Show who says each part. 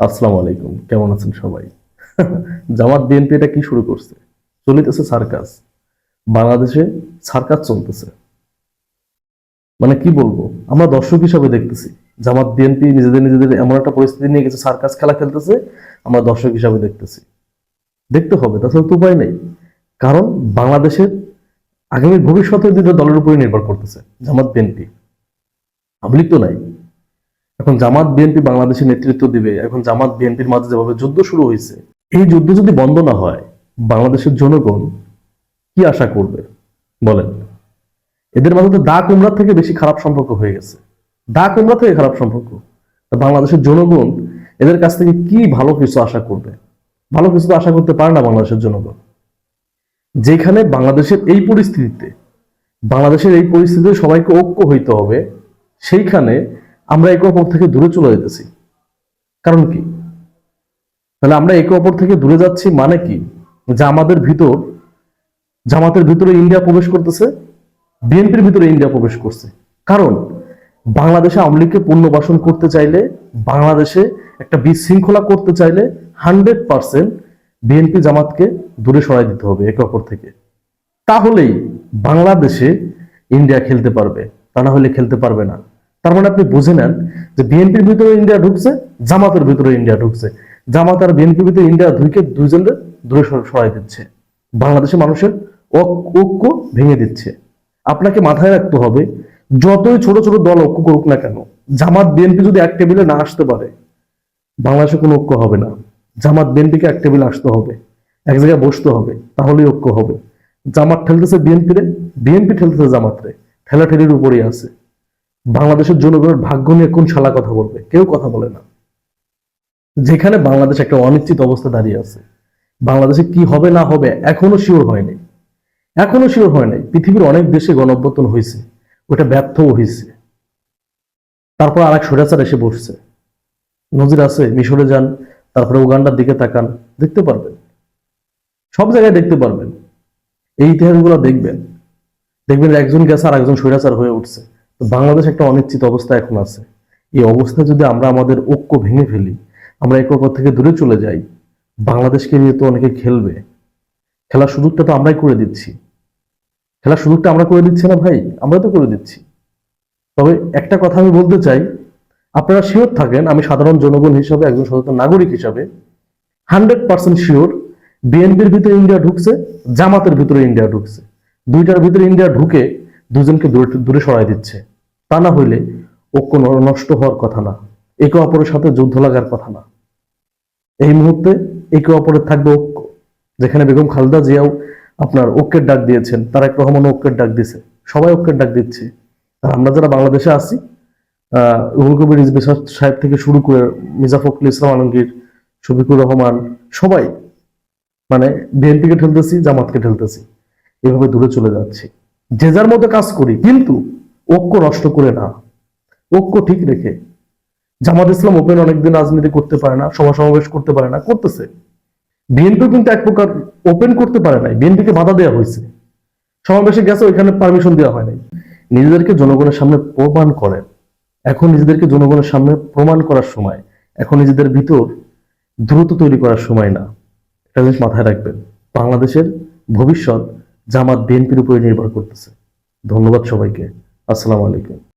Speaker 1: আসসালামু আলাইকুম, কেমন আছেন সবাই? জামাত বিএনপি এটা কি শুরু করছে? চলিতেছে সার্কাস। বাংলাদেশে সার্কাস চলতেছে। মানে কি বলব? আমরা দর্শক হিসাবে দেখতেছি, জামাত বিএনপি নিজেদের নিজেদের এমন একটা পরিস্থিতি নিয়ে গেছে, সার্কাস খেলা খেলতেছে, আমরা দর্শক হিসাবে দেখতেছি। দেখতে হবে, তাছাড়া তো উপায় নেই। কারণ বাংলাদেশের আগামী ভবিষ্যতের দুটো দলের উপরে নির্ভর করতেছে, জামাত বিএনপি। পাবলিক তো নাই। এখন জামাত বিএনপি বাংলাদেশে নেতৃত্ব দিবে। এখন জামাত বিএনপির মাঝে যেভাবে যুদ্ধ শুরু হয়েছে, এই যুদ্ধ যদি বন্ধ না হয়, বাংলাদেশের জনগণ কি আশা করবে? বলেন। এদের মাঝে দা কুমড়া থেকে বেশি খারাপ সম্পর্ক হয়ে গেছে। দা কুমড়া থেকে খারাপ সম্পর্ক। বাংলাদেশের জনগণ এদের কাছ থেকে কি ভালো কিছু আশা করবে? ভালো কিছু তো আশা করতে পারে না বাংলাদেশের জনগণ। যেখানে বাংলাদেশের এই পরিস্থিতিতে, বাংলাদেশের এই পরিস্থিতিতে সবাইকে ঐক্য হইতে হবে, সেইখানে আমরা একে অপর থেকে দূরে চলে যেতেছি কারণ কি? তাহলে আমরা একে অপর থেকে দূরে যাচ্ছি মানে কি? যে আমাদের ভিতর, জামাতের ভিতরে ইন্ডিয়া প্রবেশ করতেছে, বিএনপির ভিতরে ইন্ডিয়া প্রবেশ করছে। কারণ বাংলাদেশে আওয়ামী লীগকে পুনর্বাসন করতে চাইলে, বাংলাদেশে একটা বিশৃঙ্খলা করতে চাইলে হান্ড্রেড পার্সেন্ট বিএনপি জামাতকে দূরে সরাই দিতে হবে একে অপর থেকে। তাহলেই বাংলাদেশে ইন্ডিয়া খেলতে পারবে, তা না হলে খেলতে পারবে না। তার মানে আপনি বুঝে নেন যে বিএনপির ভিতরে ইন্ডিয়া ঢুকছে, জামাতের ভিতরে ইন্ডিয়া ঢুকছে। জামাত আর বিএনপির ভিতরে ইন্ডিয়া ঢুকে দুইজনের দূরে সরাই দিচ্ছে। বাংলাদেশের মানুষের ঐক্য ভেঙে দিচ্ছে। আপনাকে মাথায় রাখতে হবে, যতই ছোট ছোট দল ঐক্য করুক না কেন, জামাত বিএনপি যদি এক টেবিলে না আসতে পারে, বাংলাদেশে কোনো ঐক্য হবে না। জামাত বিএনপিকে এক টেবিলে আসতে হবে, এক জায়গায় বসতে হবে, তাহলেই ঐক্য হবে। জামাত ঠেলতেছে বিএনপিরে, বিএনপি ঠেলতেছে জামাতরে, ঠেলাঠেলির উপরেই আছে। বাংলাদেশের জনগণের ভাগ্য নিয়ে কোন শালা কথা বলবে? কেউ কথা বলে না। যেখানে বাংলাদেশ একটা অনিশ্চিত অবস্থা দাঁড়িয়ে আছে। বাংলাদেশে কি হবে না হবে এখনও শিওর হয়নি। এখনও শিওর হয় নাই পৃথিবীর অনেক দেশে গণঅভ্যর্থন হয়েছে। ওটা ব্যর্থও হয়েছে। তারপর আর এক স্বৈরাচার এসে বসছে। নজির আছে, মিশরে যান, তারপরে উগান্ডার দিকে তাকান। দেখতে পারবেন। সব জায়গায় দেখতে পারবেন। এই ইতিহাসগুলো দেখবেন। দেখবেন একজন গেছে আর একজন স্বৈরাচার হয়ে উঠছে। তো বাংলাদেশ একটা অনিশ্চিত অবস্থা এখন আছে। এই অবস্থা যদি আমরা আমাদের ঐক্য ভেঙে ফেলি, আমরা একে অপর থেকে দূরে চলে যাই, বাংলাদেশকে নিয়ে তো অনেকে খেলবে। খেলার সুযোগটা তো আমরাই করে দিচ্ছি। খেলার সুযোগটা আমরা করে দিচ্ছি না ভাই? আমরা তো করে দিচ্ছি। তবে একটা কথা আমি বলতে চাই, আপনারা শিওর থাকেন, আমি সাধারণ জনগণ হিসাবে, একজন সচেতন নাগরিক হিসাবে হান্ড্রেড পার্সেন্ট শিওর বিএনপির ভিতরে ইন্ডিয়া ঢুকছে, জামাতের ভিতরে ইন্ডিয়া ঢুকছে। দুইটার ভিতরে ইন্ডিয়া ঢুকে দুজনকে দূরে সরাই দিচ্ছে। তা না হইলে ঐক্য নষ্ট হওয়ার কথা না। একে অপরের সাথে যুদ্ধ লাগার কথা না। এই মুহূর্তে একে অপরের থাকবে ঐক্য। যেখানে বেগম খালেদা জিয়াও আপনার ঐক্যের ডাক দিয়েছেন, তারেক রহমান ঐক্যের ডাক দিয়েছে। সবাই ঐক্যের ডাক দিচ্ছে। আর আমরা যারা বাংলাদেশে আছি রুহুল কবির সাহেব থেকে শুরু করে মির্জা ফখরুল ইসলাম আলমগীর, শফিকুর রহমান, সবাই মানে বিএনপিকে ঠেলতেছি, জামাতকে ঠেলতেছি। এভাবে দূরে চলে যাচ্ছি। যে যার মতো কাজ করি, কিন্তু ঐক্য নষ্ট করে না। ঐক্য ঠিক রেখে জামাত ইসলাম ওপেন অনেকদিন রাজনীতি করতে পারে না, সভা সমাবেশ করতে পারে না, করতেছে। বিএনপি কিন্তু এক প্রকার ওপেন করতে পারে নাই। বিএনপিকে বাধা দেওয়া হয়েছে। সমাবেশে গেছে, ওইখানে পারমিশন দেওয়া হয় নাই। নিজেদেরকে জনগণের সামনে প্রমাণ করেন। এখন নিজেদেরকে জনগণের সামনে প্রমাণ করার সময়, এখন নিজেদের ভিতর দ্রুত তৈরি করার সময় না। একটা জিনিস মাথায় রাখবেন। বাংলাদেশের ভবিষ্যৎ জামাত বিএনপির উপরে নির্ভর করতেছে। ধন্যবাদ সবাইকে। আসসালামু আলাইকুম।